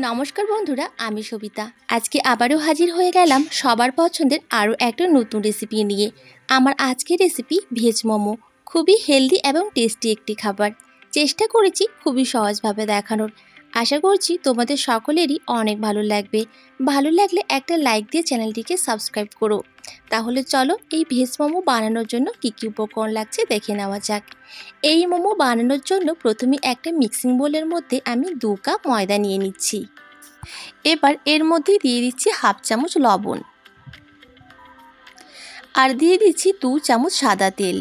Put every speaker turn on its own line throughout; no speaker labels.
নমস্কার বন্ধুরা, আমি সবিতা। আজকে আবারও হাজির হয়ে গেলাম সবার পছন্দের আরও একটা নতুন রেসিপি নিয়ে। আমার আজকের রেসিপি ভেজ মোমো। খুবই হেলদি এবং টেস্টি একটি খাবার। চেষ্টা করেছি খুবই সহজভাবে দেখানোর। আশা করছি তোমাদের সকলেরই অনেক ভালো লাগবে। ভালো লাগলে একটা লাইক দিয়ে চ্যানেলটিকে সাবস্ক্রাইব করো। তাহলে চলো এই ভেজ মোমো বানানোর জন্য কী কী উপকরণ লাগছে দেখে নেওয়া যাক। এই মোমো বানানোর জন্য প্রথমে একটা মিক্সিং বোলের মধ্যে আমি দু কাপ ময়দা নিয়ে নিচ্ছি। এবার এর মধ্যে দিয়ে দিচ্ছি হাফ চামচ লবণ। আর দিয়ে দিচ্ছি দু চামচ সাদা তেল।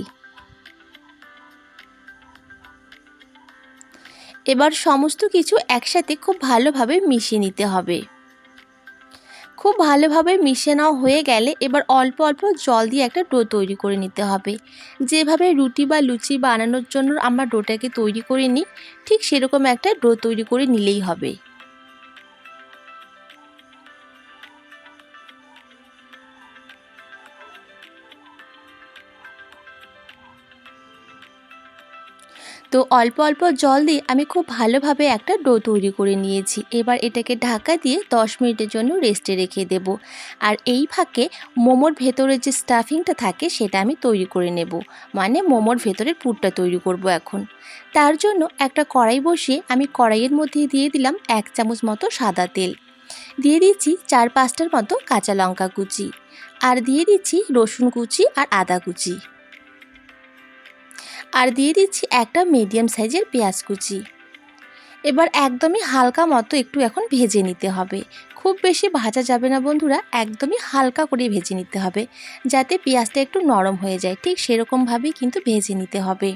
এবার সমস্ত কিছু একসাথে খুব ভালোভাবে মিশিয়ে নিতে হবে। খুব ভালোভাবে মিশে নেওয়া হয়ে গেলে এবার অল্প অল্প জল দিয়ে একটা ডো তৈরি করে নিতে হবে। যেভাবে রুটি বা লুচি বানানোর জন্য আমরা ডোটাকে তৈরি করে নিই, ঠিক সেরকম একটা ডো তৈরি করে নিলেই হবে। তো অল্প অল্প জল দিয়ে আমি খুব ভালোভাবে একটা ডো তৈরি করে নিয়েছি। এবার এটাকে ঢাকা দিয়ে 10 মিনিটের জন্য রেস্টে রেখে দেব। আর এই ফাঁকে মোমোর ভেতরে যে স্টাফিংটা থাকে সেটা আমি তৈরি করে নেব। মানে মোমোর ভেতরের পুরটা তৈরি করব এখন। তার জন্য একটা কড়াই বসিয়ে আমি কড়াইয়ের মধ্যে দিয়ে দিলাম এক চামচ মতো সাদা তেল। দিয়ে দিচ্ছি চার পাঁচটার মতো কাঁচা লঙ্কা কুচি। আর দিয়ে দিচ্ছি রসুন কুচি আর আদা কুচি। আর দিয়ে দিচ্ছি একটা মিডিয়াম সাইজের পেঁয়াজ কুচি। এবার একদমই হালকা মতো একটু এখন ভেজে নিতে হবে। খুব বেশি ভাজা যাবে না বন্ধুরা, একদমই হালকা করে ভেজে নিতে হবে। যাতে পেঁয়াজটা একটু নরম হয়ে যায়, ঠিক সেরকমভাবেই কিন্তু ভেজে নিতে হবে।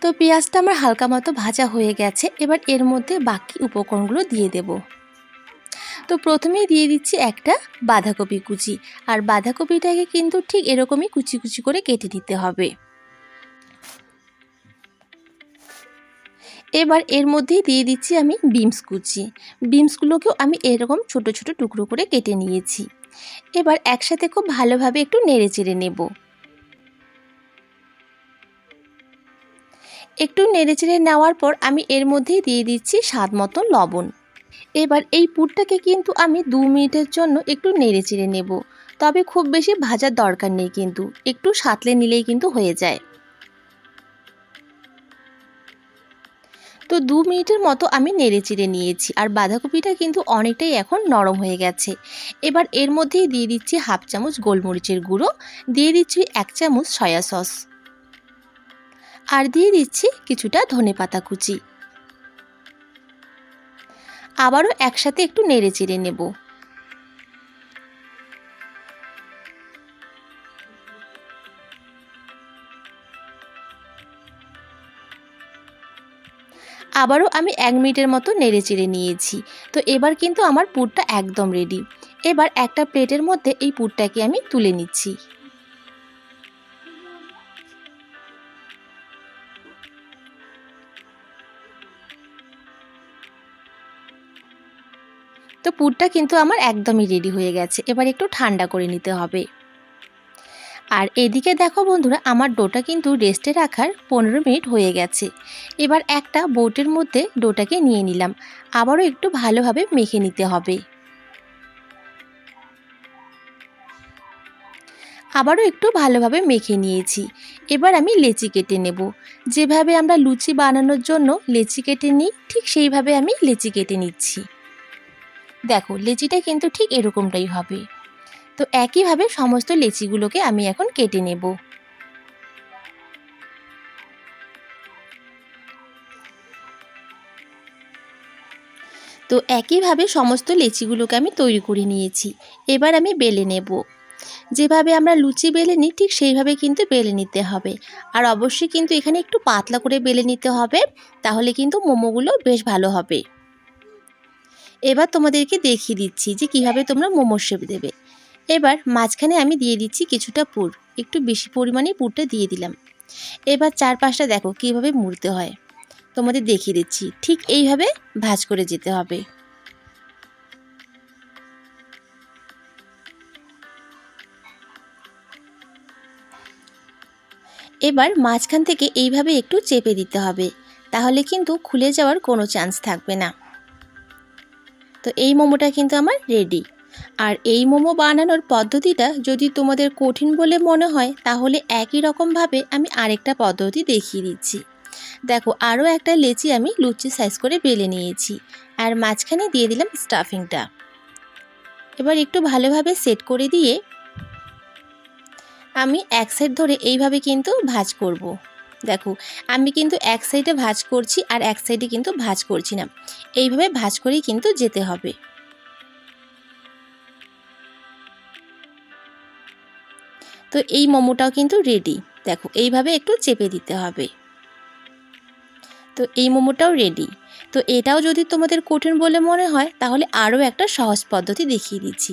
তো পেঁয়াজটা আমার হালকা মতো ভাজা হয়ে গেছে, এবার এর মধ্যে বাকি উপকরণগুলো দিয়ে দেবো। তো প্রথমেই দিয়ে দিচ্ছি একটা বাঁধাকপি কুচি। আর বাঁধাকপিটাকে কিন্তু ঠিক এরকমই কুচি কুচি করে কেটে দিতে হবে। এবার এর মধ্যেই দিয়ে দিচ্ছি আমি বিমস কুচি। বিমসগুলোকেও আমি এরকম ছোট ছোট টুকরো করে কেটে নিয়েছি। এবার একসাথে খুব ভালোভাবে একটু নেড়ে চেড়ে নেব। একটু নেড়ে চেড়ে নেওয়ার পর আমি এর মধ্যেই দিয়ে দিচ্ছি স্বাদ মতন লবণ। এবার এই পুরটাকে কিন্তু আমি দু মিনিটের জন্য একটু নেড়ে চেড়ে নেব। তবে খুব বেশি ভাজার দরকার নেই কিন্তু, একটু সাঁতলে নিলেই কিন্তু হয়ে যায়। তো দু মিনিটের মতো আমি নেড়ে চিড়ে নিয়েছি আর বাঁধাকপিটা কিন্তু অনেকটাই এখন নরম হয়ে গেছে। এবার এর মধ্যেই দিয়ে দিচ্ছি হাফ চামচ গোলমরিচের গুঁড়ো, দিয়ে দিচ্ছি এক চামচ সয়া সস। আর দিয়ে দিচ্ছি কিছুটা ধনে পাতা কুচি। আবারও একসাথে একটু নেড়ে চেড়ে নেব। আবারও আমি এক মিনিটের মতো নেড়ে চেড়ে নিয়েছি। তো এবার কিন্তু আমার পুরটা একদম রেডি এবার একটা প্লেটের মধ্যে এই পুরটাকে আমি তুলে নিচ্ছি। তো পুরটা কিন্তু আমার একদমই রেডি হয়ে গেছে। এবার একটু ঠান্ডা করে নিতে হবে। আর এদিকে দেখো বন্ধুরা, আমার ডোটা কিন্তু রেস্টে রাখার পনেরো মিনিট হয়ে গেছে। এবার একটা বোটের মধ্যে ডোটাকে নিয়ে নিলাম। আবারও একটু ভালোভাবে মেখে নিতে হবে। আবারও একটু ভালোভাবে মেখে নিয়েছি। এবার আমি লেচি কেটে নেব। যেভাবে আমরা লুচি বানানোর জন্য লেচি কেটে নিই, ঠিক সেইভাবে আমি লেচি কেটে নিচ্ছি। দেখো, লেচিটা কিন্তু ঠিক এরকমটাই হবে। তো একইভাবে সমস্ত লেচিগুলোকে আমি এখন কেটে নেব। তো একইভাবে সমস্ত লেচিগুলোকে আমি তৈরি করে নিয়েছি। এবার আমি বেলে নেব। যেভাবে আমরা লুচি বেলে নিই, ঠিক সেইভাবে কিন্তু বেলে নিতে হবে। আর অবশ্যই কিন্তু এখানে একটু পাতলা করে বেলে নিতে হবে, তাহলে কিন্তু মোমোগুলো বেশ ভালো হবে। এবার তোমাদেরকে দেখিয়ে দিচ্ছি যে কীভাবে তোমরা মোমোর শেপ দেবে। এবার মাঝখানে আমি দিয়ে দিচ্ছি কিছুটা পুর, একটু বেশি পরিমাণে পুরটা দিয়ে দিলাম। এবার চারপাশটা দেখো কীভাবে মুড়তে হয়। তোমাদের দেখিয়ে দিচ্ছি, ঠিক এইভাবে ভাজ করে যেতে হবে। এবার মাঝখান থেকে এইভাবে একটু চেপে দিতে হবে, তাহলে কিন্তু খুলে যাওয়ার কোনো চান্স থাকবে না। তো এই মোমোটা কিন্তু আমার রেডি আর এই মোমো বানানোর পদ্ধতিটা যদি তোমাদের কঠিন বলে মনে হয়, তাহলে একই রকমভাবে আমি আরেকটা পদ্ধতি দেখিয়ে দিচ্ছি। দেখো, আরও একটা লেচি আমি লুচি সাইজ করে বেলে নিয়েছি। আর মাঝখানে দিয়ে দিলাম স্টাফিংটা এবার একটু ভালোভাবে সেট করে দিয়ে আমি এক সাইড ধরে এইভাবে কিন্তু ভাজ করব। দেখো, আমি কিন্তু এক সাইডে ভাজ করছি আর এক সাইডে কিন্তু ভাজ করছি না। এইভাবে ভাজ করেই কিন্তু যেতে হবে। তো এই মোমোটাও কিন্তু রেডি দেখো, এইভাবে একটু চেপে দিতে হবে। তো এই মোমোটাও রেডি তো এটাও যদি তোমাদের কঠিন বলে মনে হয়, তাহলে আরও একটা সহজ পদ্ধতি দেখিয়ে দিচ্ছি।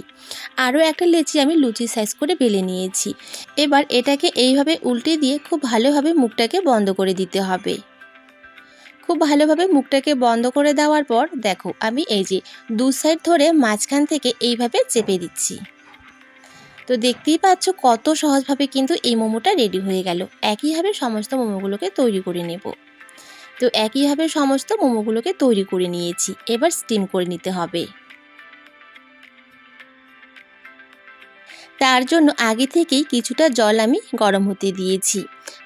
আরও একটা লেচি আমি লুচি সাইজ করে বেলে নিয়েছি। এবার এটাকে এইভাবে উল্টে দিয়ে খুব ভালোভাবে মুখটাকে বন্ধ করে দিতে হবে। খুব ভালোভাবে মুখটাকে বন্ধ করে দেওয়ার পর, দেখো আমি এই যে দু সাইড ধরে মাঝখান থেকে এইভাবে চেপে দিচ্ছি। তো দেখতেই পাচ্ছ কত সহজভাবে কিন্তু এই মোমোটা রেডি হয়ে গেল। একইভাবে সমস্ত মোমোগুলোকে তৈরি করে নেব। তো একইভাবে সমস্ত মোমোগুলোকে তৈরি করে নিয়েছি। এবার স্টিম করে নিতে হবে। তার জন্য আগে থেকেই কিছুটা জল আমি গরম হতে দিয়েছি।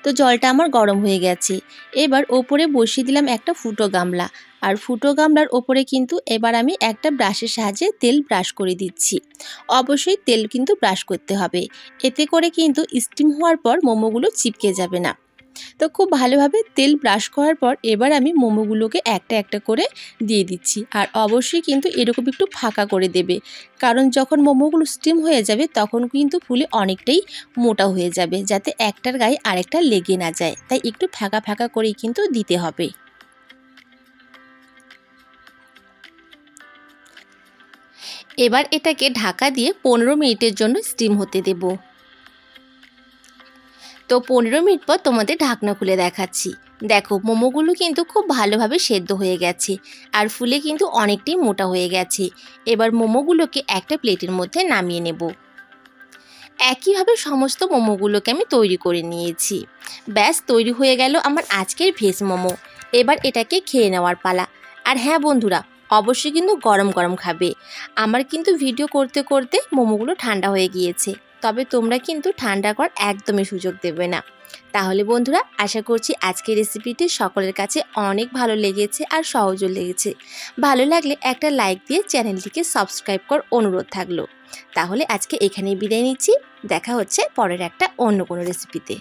তো জলটা আমার গরম হয়ে গেছে। এবার ওপরে বসিয়ে দিলাম একটা ফুটো গামলা। আর ফুটো গামলার ওপরে কিন্তু এবার আমি একটা ব্রাশের সাহায্যে তেল ব্রাশ করে দিচ্ছি। অবশ্যই তেল কিন্তু ব্রাশ করতে হবে। এতে করে কিন্তু স্টিম হওয়ার পর মোমোগুলো চিপকে যাবে না। তো খুব ভালোভাবে তেল ব্রাশ করার পর এবার আমি মোমোগুলোকে একটা একটা করে দিয়ে দিচ্ছি। আর অবশ্যই কিন্তু এরকম একটু ফাঁকা করে দেবে। কারণ যখন মোমোগুলো স্টিম হয়ে যাবে তখন কিন্তু ফুলে অনেকটাই মোটা হয়ে যাবে, যাতে একটার গায়ে আরেকটা লেগে না যায়। তাই একটু ফাঁকা ফাঁকা করেই কিন্তু দিতে হবে। এবার এটাকে ঢাকা দিয়ে পনেরো মিনিটের জন্য স্টিম হতে দেব। তো পনেরো মিনিট পর তোমাদের ঢাকনা খুলে দেখাচ্ছি। দেখো, মোমোগুলো কিন্তু খুব ভালোভাবে সেদ্ধ হয়ে গেছে আর ফুলে কিন্তু অনেকটাই মোটা হয়ে গেছে। এবার মোমোগুলোকে একটা প্লেটের মধ্যে নামিয়ে নেব। একইভাবে সমস্ত মোমোগুলোকে আমি তৈরি করে নিয়েছি। ব্যাস, তৈরি হয়ে গেল আমার আজকের ভেজ মোমো। এবার এটাকে খেয়ে নেওয়ার পালা। আর হ্যাঁ বন্ধুরা, অবশ্যই কিন্তু গরম গরম খাবে। আমার কিন্তু ভিডিও করতে করতে মোমোগুলো ঠান্ডা হয়ে গিয়েছে। তবে তোমরা কিন্তু ঠান্ডা কর একদমই সুযোগ দেবে না। তাহলে বন্ধুরা, আশা করছি আজকের রেসিপিটি সকলের কাছে অনেক ভালো লেগেছে আর সহজও লেগেছে। ভালো লাগলে একটা লাইক দিয়ে চ্যানেলটিকে সাবস্ক্রাইব কর অনুরোধ থাকল। তাহলে আজকে এখানেই বিদায় নিচ্ছি। দেখা হচ্ছে পরের একটা অন্য কোনো রেসিপিতে